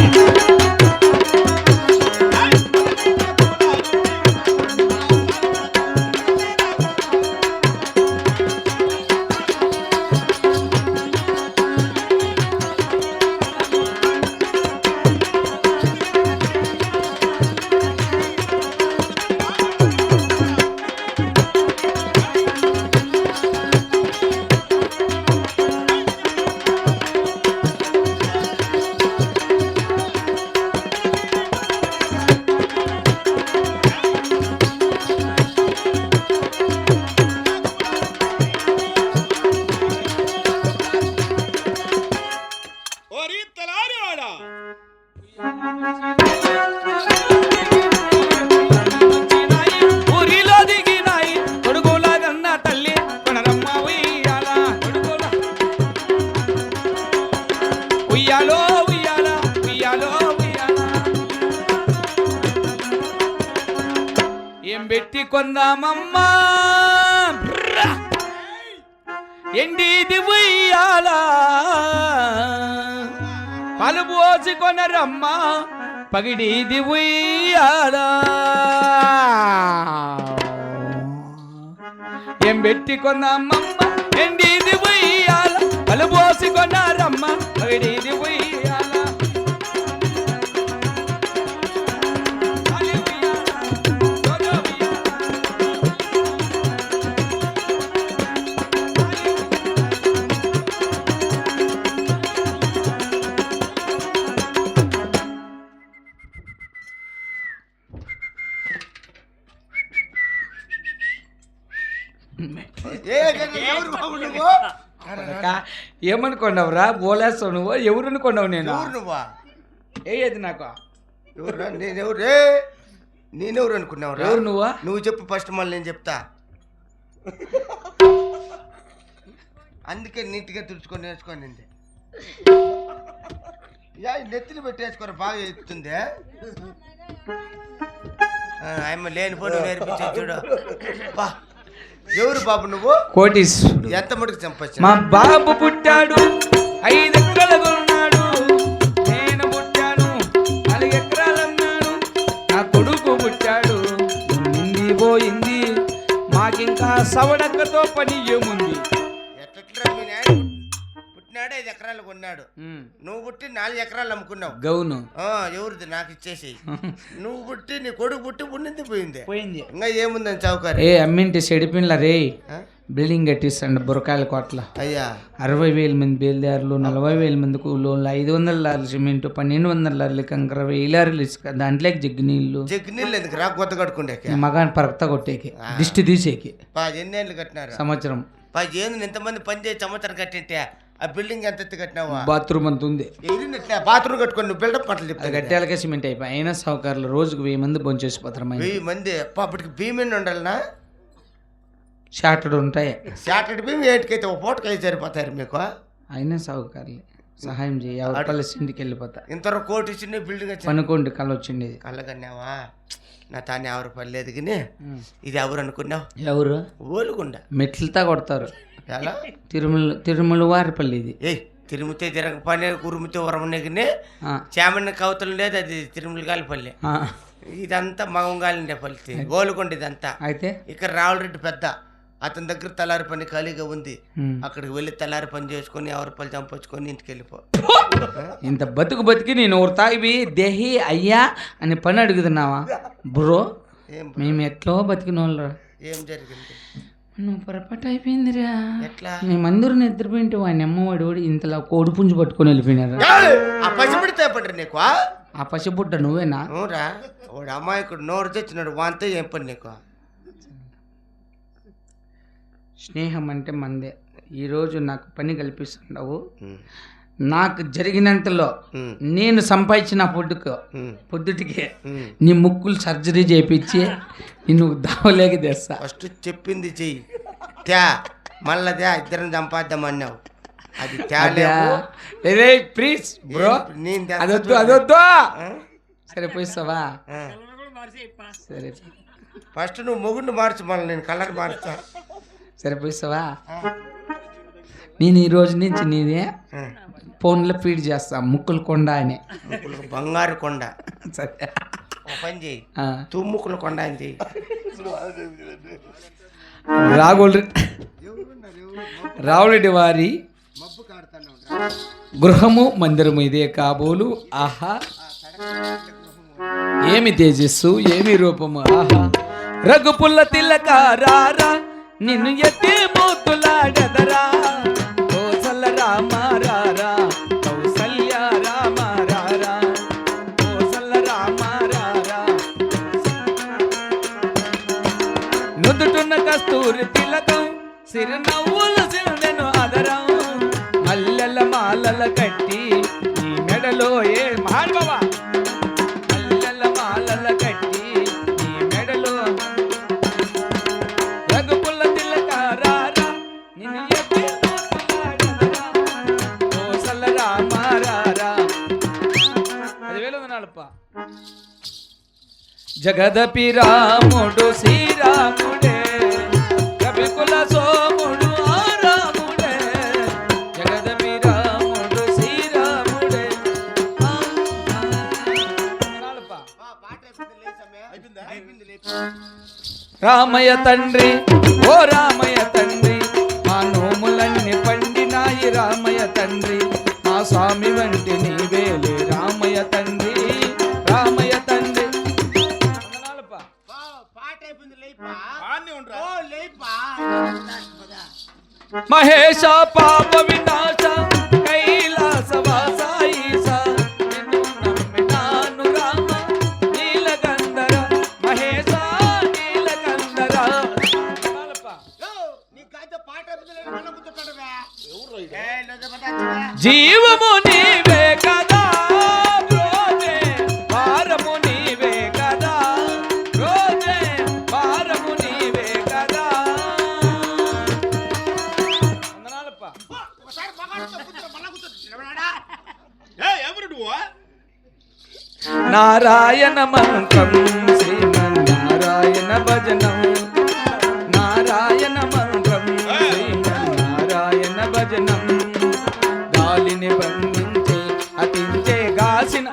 Yeah. ఏం పెట్టి కొందామమ్మా ఎండిది ఉయ్యాల. పాలు పోసి కొనరమ్మా. పగిడిది ఉయ్యాల. ఏం పెట్టి కొన్నామమ్మ? ఎండిది ఉయ్యాల. పలు పోసి కొన్నారమ్మ. పగిడిది ఉయ్యాల. ఏమనుకున్నావురా? బోలేస్తావు నువ్వు? ఎవరు అనుకున్నావు నేను? ఎవరు నువ్వా? ఏది నాకు? ఎవరురా? నేనెవరు నేనెవరు అనుకున్నావురా? ఎవరు నువ్వా? నువ్వు చెప్పు ఫస్ట్ మళ్ళీ నేను చెప్తా. అందుకే నీట్గా తుడుచుకొని ఉంది యా నెత్తిని పెట్టేసుకోరు బాగా ఎత్తుంది ఆయమ్మ లేని ఫోటో నేర్పించే చూడు బా. ఎవరు బాబు నువ్వు? కోటీశ్వరుడు. ఎంత మటుకు చంపచ్చు మా బాబు పుట్టాడు ఐదు నేను పుట్టాను నాలుగు నా కొడుకు పుట్టాడు. నింది పోయింది. మాకింకా సవడక్కతో పని ఏముంది? ఎట్లా పుట్టినాడు ఐదు ఎకరాలు కొన్నాడు. నువ్వు పుట్టి నాలుగు ఎకరాలు అమ్ముకున్నావు. గౌను. ఆ, ఎవరిది? నాకు ఇచ్చేసి నువ్వు పుట్టి నీ కొడుకు పుట్టి ఉన్నది పోయింది. పోయింది. ఇంకా ఏముందని చౌకరి ఏ అమ్మింటి చెడిపిన్ల రే? బిల్డింగ్ కట్టిస్తాండి బురకాయల కోట్ల. అయ్యా. అరవై వేల మంది బయలుదేరులు నలభై వేల మంది కూలోళ్ళు ఐదు వందల లారీలు సిమెంట్ పన్నెండు వందల లారీలు కంకర వెయ్యి లారీలు ఇసుక దాంట్లోకి జగ్గు నీళ్ళు. జగ్గు నీళ్ళు ఎందుకు? రా కొత్త కట్టుకుండే మగాని పరక్త కొట్టేకి. దిష్టి తీసేకి. ఎన్నేళ్ళు కట్టినారు. సంవత్సరం. ఏంది ఇంతమంది పని చేసి సంవత్సరం కట్టింటే ఆ బిల్డింగ్ ఎంత ఎత్తు కట్టినావా? బాత్రూమ్ అంత ఉంది. బాత్రూమ్ కట్టుకొని నువ్వు బిల్డప్ పట్ల అది చెప్తా కట్టేలకే సిమెంట్ అయిపోయి అయినా సౌకర్యాలు రోజుకు వెయ్యి మంది భోంచేసిపోతారు వెయ్యి మంది? అప్పటికి భీమ్ ఉండాలనా? షార్టెడ్ ఉంటాయి. సాటర్డే భీమ్ ఏటికైతే ఒక పూటకి అయితే సరిపోతారు మీకు? అయినా సౌకర్యాలు. సహాయం చేయి ఎవరి ఇంటికి వెళ్ళిపోతా. ఇంతవరకు కోటి ఇచ్చిన బిల్డింగ్ వచ్చి పనుకోండి కళ వచ్చిండేది కళ్ళకన్నావా నా తాను ఎవరు పర్లేదు కానీ ఇది ఎవరు అనుకున్నావు? ఎవరు? ఓలుగుండ. మెట్లతో కొడతారు. ఎలా? తిరుమల తిరుమల వారిపల్లి ఇది. ఏయ్ తిరుమితే తిరగ పని కురుమితే ఉరమనగిని చామన్న కవతలు లేదు అది తిరుమలగాలి పల్లె ఆ. ఇదంతా మగంగాలిండే పల్లి. గోలుకొండ ఇదంతా. అయితే? ఇక్కడ రావులరెడ్డి పెద్ద. అతని దగ్గర తలారి పని ఖాళీగా ఉంది. అక్కడికి వెళ్ళి తలారి పని చేసుకొని ఎవరి పని చంపొచ్చుకొని ఇంటికి వెళ్ళిపో ఇంత బతుకు బతికి నేను ఒక తాగివి దేహి అయ్యా అని పని అడుగుతున్నావా? బ్రో ఏం మేము ఎట్లో బతికిన వాళ్ళరా ఏం జరిగింది? నువ్వు పొరపాటు అయిపోయిందిరా. ఎట్లా? మేమందరూ నిద్రపోయింటే వాడిని అమ్మవాడు వాడు ఇంతలా కోడి పుంజు పట్టుకొని వెళ్ళిపోయినారా! ఆ పసిబిడితే నీకు ఆ? పసిబుడ్డ నువ్వేనా? నువ్వురా వాడు అమ్మాయికుడు నోరు తెచ్చినాడు వాంతే ఏం పని నీకు? స్నేహం అంటే మందే. ఈరోజు నాకు పని కల్పిస్తున్నావు నాకు జరిగినంతలో. నేను సంపాదించిన పొద్దుకు ఉమ్. పొద్దుటికే. నీ ముక్కులు సర్జరీ చేయించి నిన్ను దావలేకి తెస్తా ఫస్ట్ చెప్పింది చెయ్యి త్యా మళ్ళా త్యా ఇద్దరం చంపాద్దాం అన్నావు అది తేలేవు ప్లీజ్ బ్రో అదొద్దు. అదొద్దు? సరే పోయిస్తావా. సరే ఫస్ట్ నువ్వు మొగుడిని మార్చు మళ్ళీ నేను కలర్ మార్చా సరే పోయిస్తావా నేను ఈ రోజు నుంచి నీదే ఫోన్లో ఫీడ్ చేస్తా. ముక్కులు కొండ అని. బంగారు కొండ. సరే. పని చేయి ఆ, తుమ్ముకుల కొండ అని చెయ్యి. రాఘుల్ రావులరెడ్డి వారి గృహము మందిరము ఇదే కాబోలు. ఆహా. ఏమి తేజస్సు ఏమి రూపము ఆహా. రఘుపుల్ల తిలక రారా నిన్ను ఎత్తి మూతులాడదరా సిరినవ్వులు సిరునెను అదరం. మల్లెల మాలల కట్టి నీ మెడలో ఏ మాడవా మల్లెల మాలల కట్టి నీ మెడలో. రఘుపుల్ల తిలక నిన్ను కోసల రామ పదివేలు వందనాలప్ప జగదపి రాముడు శ్రీరాముడే. రామయ్య తండ్రి ఓ రామయ్య తండ్రి మా నోములన్నీ పండినాయి రామయ్య తండ్రి. మా స్వామి వంటి నీవేలే రామయ్య తండ్రి. మహేశ పాప వినాశ కైలాస వాసాయిస. నిన్ను నమ్మినాను రామ నీలగంధర. మహేశ జీవము నీవే నారాయణ మంత్రం శ్రీమన్నారాయణ భజనం. నారాయణ మంత్రం శ్రీమన్నారాయణ భజనం. గాలిని బంధించి అతించే గాసిన.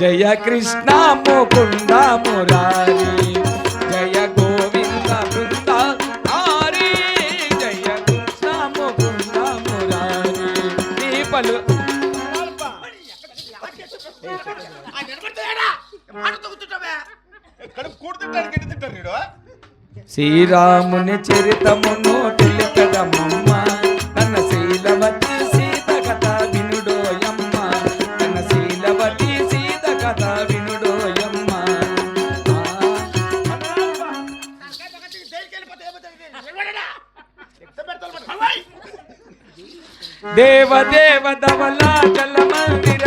జయ కృష్ణ ముకుంద మురారి. శ్రీరాముని చరితమును తెలికడమమ్మ తన శీలవతి సీత కథ వినుడోయమ్మ తన శీలవతి సీత కథ వినుడోయమ్మ ఆ. దేవ దేవ ధవల జల మందిర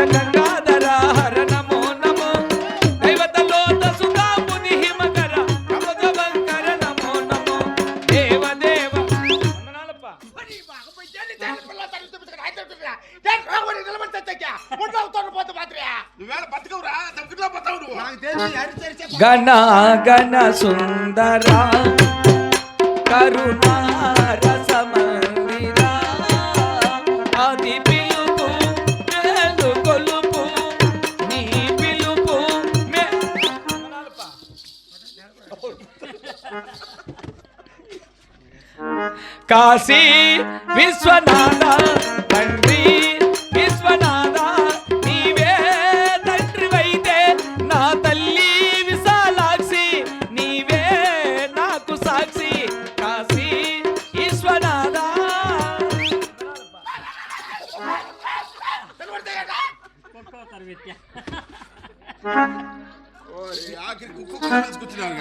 గణ గణ సుందర కరుణా రసమందిర ఆది పిలుపు మేలు కొలుపు నీ పిలుపు మే వందనాలప్ప. కాశీ విశ్వనాథ తండ్రి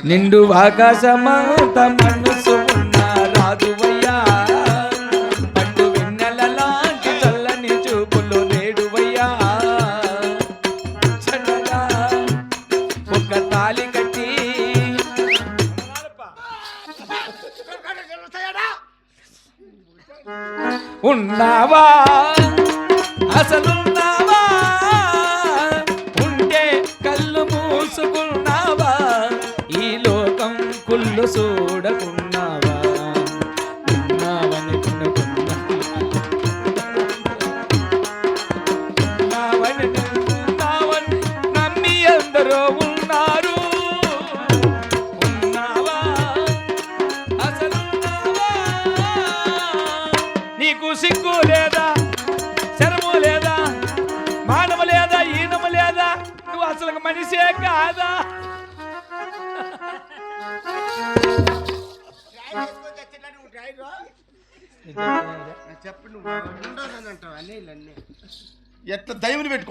నిండు ఆకాశమంత మనసు ఉన్న రాజువయ్యా వెన్నెల లాంటి చల్లని చూపులు నేడువయ్యా చల్లగా ఒక తాలి కట్టి. ఉన్నావా? అసలున్నావా కన్నుల్లో చూడకున్నావా? ఉన్నావని కొనుక్కున్నావని నమ్మి ఎందరో ఉన్నారు. ఉన్నావా? అసలు నీకు సిగ్గు లేదా? శరము లేదా? మానవ లేదా? ఈనము లేదా? నువ్వు అసలు మనిషే కాదా? చెప్పు నువ్వు. అంటావు. అన్నీ. ఎట్లా దైవుని పెట్టుకో